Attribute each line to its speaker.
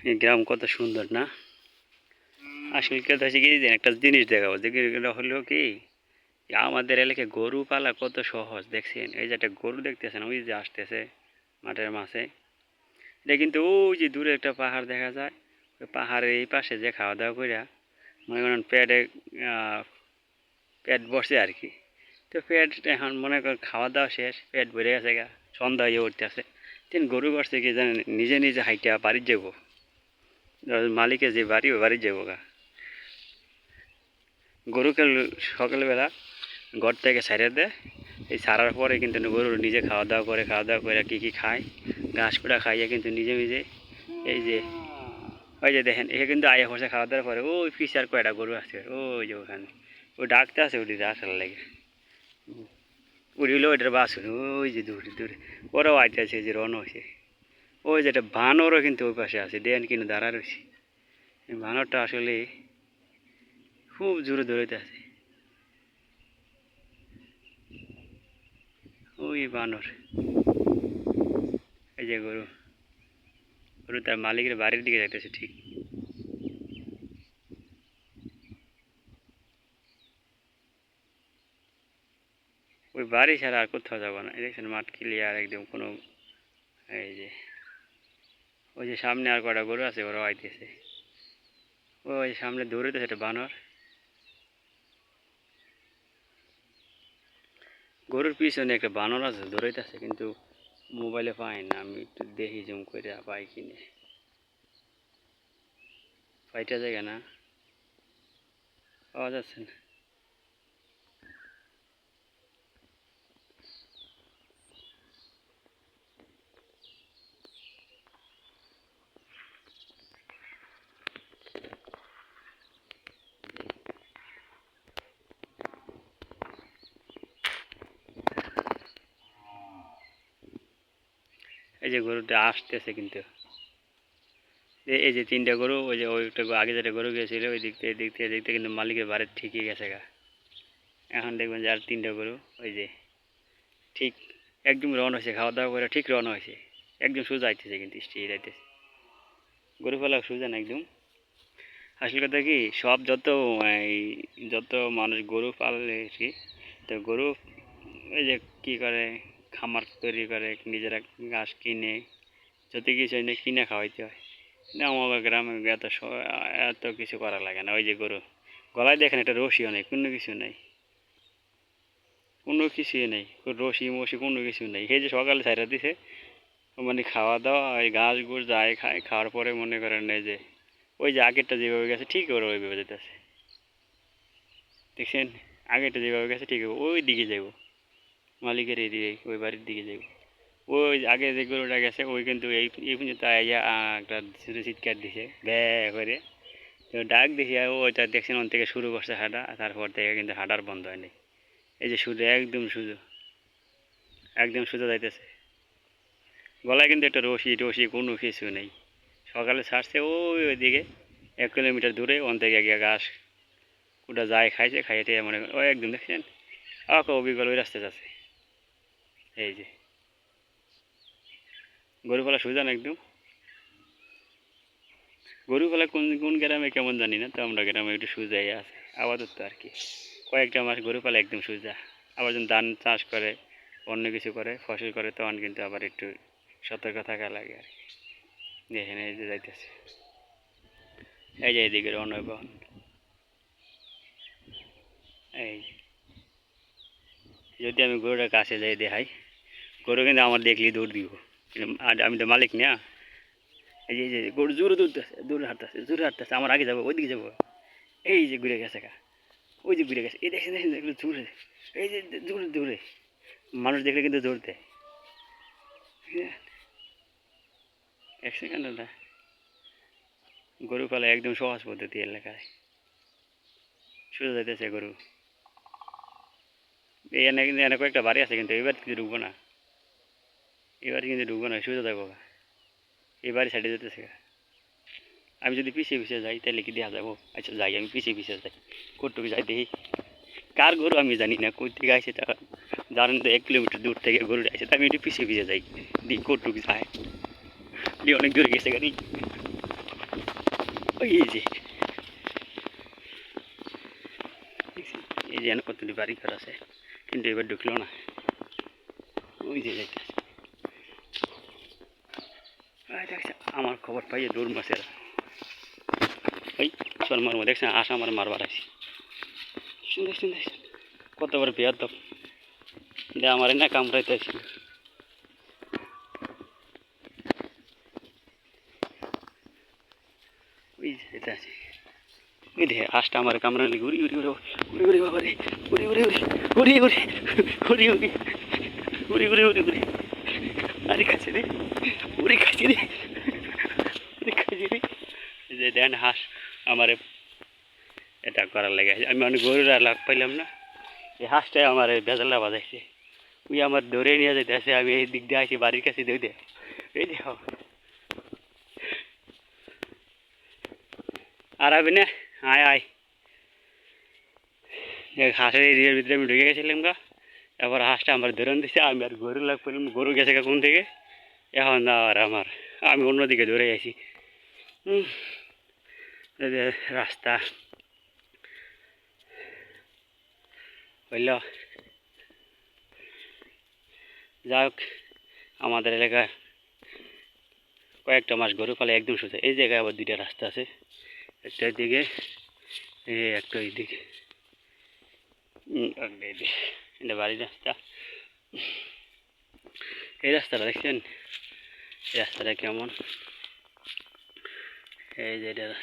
Speaker 1: এই গ্রাম কত সুন্দর, না? আসল কথা হচ্ছে কি একটা জিনিস দেখাবো। দেখি হলো কি আমাদের এলাকায় গরু পালা কত সহজ, দেখছেন? এই যে একটা গরু দেখতেছেন, ওই যে আসতেছে মাঠের মাঝে। এটা কিন্তু ওই যে দূরে একটা পাহাড় দেখা যায়। ওই পাহাড়ের এই পাশে যে খাওয়া দাওয়া করিয়া মনে করেন পেটে পেট বসে আর কি। তো পেট এখন মনে করেন খাওয়া দাওয়া শেষ, পেট ভরে গেছে গা সন্ধ্যা হয়ে উঠতেছে। তিন গরু করছে কি জানেন, নিজে নিজে হাইটা বাড়ির যাব মালিকের যে বাড়ি ও বাড়ি যাব গা গরুকে সকালবেলা ঘর থেকে ছাড়িয়ে দেয় এই ছাড়ার পরে কিন্তু গরু নিজে খাওয়া দাওয়া করে খাওয়া দাওয়া করে কী কী খায় ঘাস কুড়া খাইয়ে কিন্তু নিজে নিজে এই যে, ওই যে দেখেন এখানে কিন্তু আয়া পয়সা খাওয়া দাওয়ার পরে ওই পিসার কয়টা গরু আছে? ওই যে ওখানে। ওই ডাকতে আছে ওটি আসার লাগে। উড়িলে ওইটার বাস ওই যে দূরে দূরে। ওরাও আইতে আছে যে রন হয়েছে ওই যেটা বানরও কিন্তু ওই পাশে আছে দেন কিন্তু দাঁড়া রয়েছে। বানরটা আসলে খুব জোরে দৌড়াইতে আছে। ওই বানর। এই যে গরু। গরু তার মালিকের বাড়ির দিকে যাইতেছে ঠিক। ওই বাড়ি ছাড়া আর কোথাও যাব না। দেখছেন মাঠ ক্লিয়ার একদম কোনো এই যে ওই যে সামনে আর কটা গরু আছে, ওরাও আইতেছে। ওই সামনে দৌড়াইতেছে একটা বানর। গরুর পিছনে একটা বানর আছে, দৌড়াইতেছে, কিন্তু মোবাইলে পাই না। আমি একটু দেখি, জুম করে পাই কিনে পাইটা জায়গা না। পাওয়া যাচ্ছে না। এই যে গরুটা আসতেছে কিন্তু। এই- যে তিনটা গরু, ওই যে ওইটা আগে যেটা গরু গিয়েছিল, ওই দিক থেকে, এদিক থেকে থেকে কিন্তু মালিকের বাড়ির ঠিকই গেছে গা। এখন দেখবেন যে আর তিনটা গরু, ওই যে ঠিক একদম রওনা হয়েছে, খাওয়া দাওয়া করে ঠিক রওনা হয়েছে। একদম সোজা আইতেছে কিন্তু স্টিল আইতেছে গরু ফেলা সোজা না একদম। আসল কথা কি, সব যত, এই, যত মানুষ গরু পালে কি, তো গরু ওই যে কী করে খামার তৈরি করে, নিজেরা ঘাস কিনে, যত কিছু এনে কিনে খাওয়াইতে হয়। না আমার গ্রামে এত এত কিছু করা লাগে না। ওই যে গরু, গলায় দেখেন একটা রশিও নেই কোনো কিছু নেই। কোনো কিছুই নেই, রশি মশি কোনো কিছু নেই। এই যে সকালে ছাইরা দিছে মানে খাওয়া দাওয়া ওই ঘাস ঘুষ যায় খায়, খাওয়ার পরে মনে করেন এই যে, ওই যে আগেরটা যেভাবে গেছে, ঠিক ওরা ওইভাবে যেতেছে। দেখছেন? আগেরটা যেভাবে গেছে, ঠিক ওই দিকে যাব মালিকের এদিকে ওই বাড়ির দিকে যাই ওই আগে যে গরুটা গেছে ওই কিন্তু এই এই পর্যন্ত একটা চিৎকার দিছে, ব্যা করে। তো ডাক দেখি ওইটা দেখছেন ওন থেকে শুরু করছে হাঁটা তারপর থেকে কিন্তু হাঁটার বন্ধ হয়নি এই যে শুধু, একদম শুধু একদম শুধু যাইতেছে। গলায় কিন্তু একটা রশি টসি কোনো কিছু নেই। সকালে ছাড়ছে ওই ওইদিকে, এক কিলোমিটার দূরে ওন থেকে গিয়ে ঘাস ওটা যায় খাইছে, খাইয়ে মনে ওই একদম দেখছেন? আঁকা অবিকল ওই রাস্তায় যাচ্ছে। এই যে। গরু পালা সুজা না একদম। গরু পালা কোন কোন গ্রামে কেমন জানি না, তো আমরা গ্রামে একটু সুজাই আছে। আপাতত আর কি। কয়েকটা মাস গরু পালা একদম সুজা আবার যখন ধান চাষ করে, অন্য কিছু করে, ফসল করে, তখন কিন্তু আবার একটু সতর্ক থাকা লাগে আর কি। দেখেন এই যে যাইতেছে। এই যে এদিকে রনয় বহন এই। যদি আমি গরুটা কাছে যাই দেখাই। গরু কিন্তু আমার দেখলি দৌড় দিব। আর আমি তো মালিক না। এই যে গরু জোরে দৌড়তেছে দূরে হাঁটতেছে জোরে হাঁটতেছে আমার আগে যাব, ওইদিকে যাব। এই যে ঘুরে গেছে কা ওই যে ঘুরে গেছে, এই দেখেন দেখেন দেখলে জোরে, এই যে দূরে দূরে মানুষ দেখলে কিন্তু দৌড় দেয়। এক সেকেন্ড না গরু পালা একদম সহজ পদ্ধতি এলাকায়। শুরু যাইতেছে গরু। এই এনে কিন্তু এনে কয়েকটা বাড়ি আছে কিন্তু, এবার কিন্তু ঢুকবো না। এবার কিন্তু ঢুকবো না গা। এই বাড়ি সাইডে যেতেছে। আমি যদি পিছিয়ে পিছিয়ে যাই, তাহলে কি দেখা যাব? আচ্ছা যাই, আমি পিছিয়ে পিছিয়ে যাই। কোটটুকু যাই দেখি। কার গরু আমি জানি না কই থেকে আসে তা জানেন তো, এক কিলোমিটার দূর থেকে গরু আসে। আমি একটু পিছিয়ে পিছিয়ে যাই, দেখি কোটটুকু যায়। দিয়ে অনেক দূরে গেছে গাড়ি ওই যে। এই যে কতটি বাড়ি ঘর আছে, কিন্তু এবার ঢুকলো না। ওই যে যাইতেছে এই দেখছে আমার খবর পাইয়ে দৌড় মাসের ওই চল মারবো দেখছেন আশা আমার মারবার আছি সুন্দর সুন্দর কত বড় বিয়ার তো দে আমার না কামড়াইতে আছে ওই দেখে হাঁসটা আমার কামড়ালে উড়ি উড়ি উড়ি উড়ি উড়ি বাবা রে উড়ি উড়ি উড়ি উড়ি উড়ি উড়ি উড়ি উড়ি উড়ি উড়ি উড়ি আরে খাচ্ছে রে উড়ি খাচ্ছে রে এই যে দেন হাঁস, আমার এটা করার লেগে আছে। আমি অনেক গরুর আর লাভ পাইলাম না। এই হাঁসটাই আমার বেজাল্লা বাজাইছে ওই আমার ধরে নিয়ে যেতেছে আমি এই দিক দিয়ে আসি বাড়ির কাছে দিয়ে দে এই দেখো। আর আবি না, আয় আয়। হাঁসের এরিয়ার ভিতরে আমি ঢুকে গেছিলাম গা। এবার হাঁসটা আমার ধরে দিছে আমি আর গরু লাগ পেলাম গরু গেছে কোন থেকে? এখন আর আমার, আমি অন্যদিকে ধরে গেছি রাস্তা হইল। যাই হোক আমাদের এলাকায় কয়েকটা মাস গরু পালে একদম সোজা এই জায়গায় আবার দুইটা রাস্তা আছে। একটা দিকে একটা ওই দিকে এটা বাড়ির রাস্তা। এই রাস্তাটা দেখছেন? এই রাস্তাটা কেমন? Eh, Teşekkür ederiz.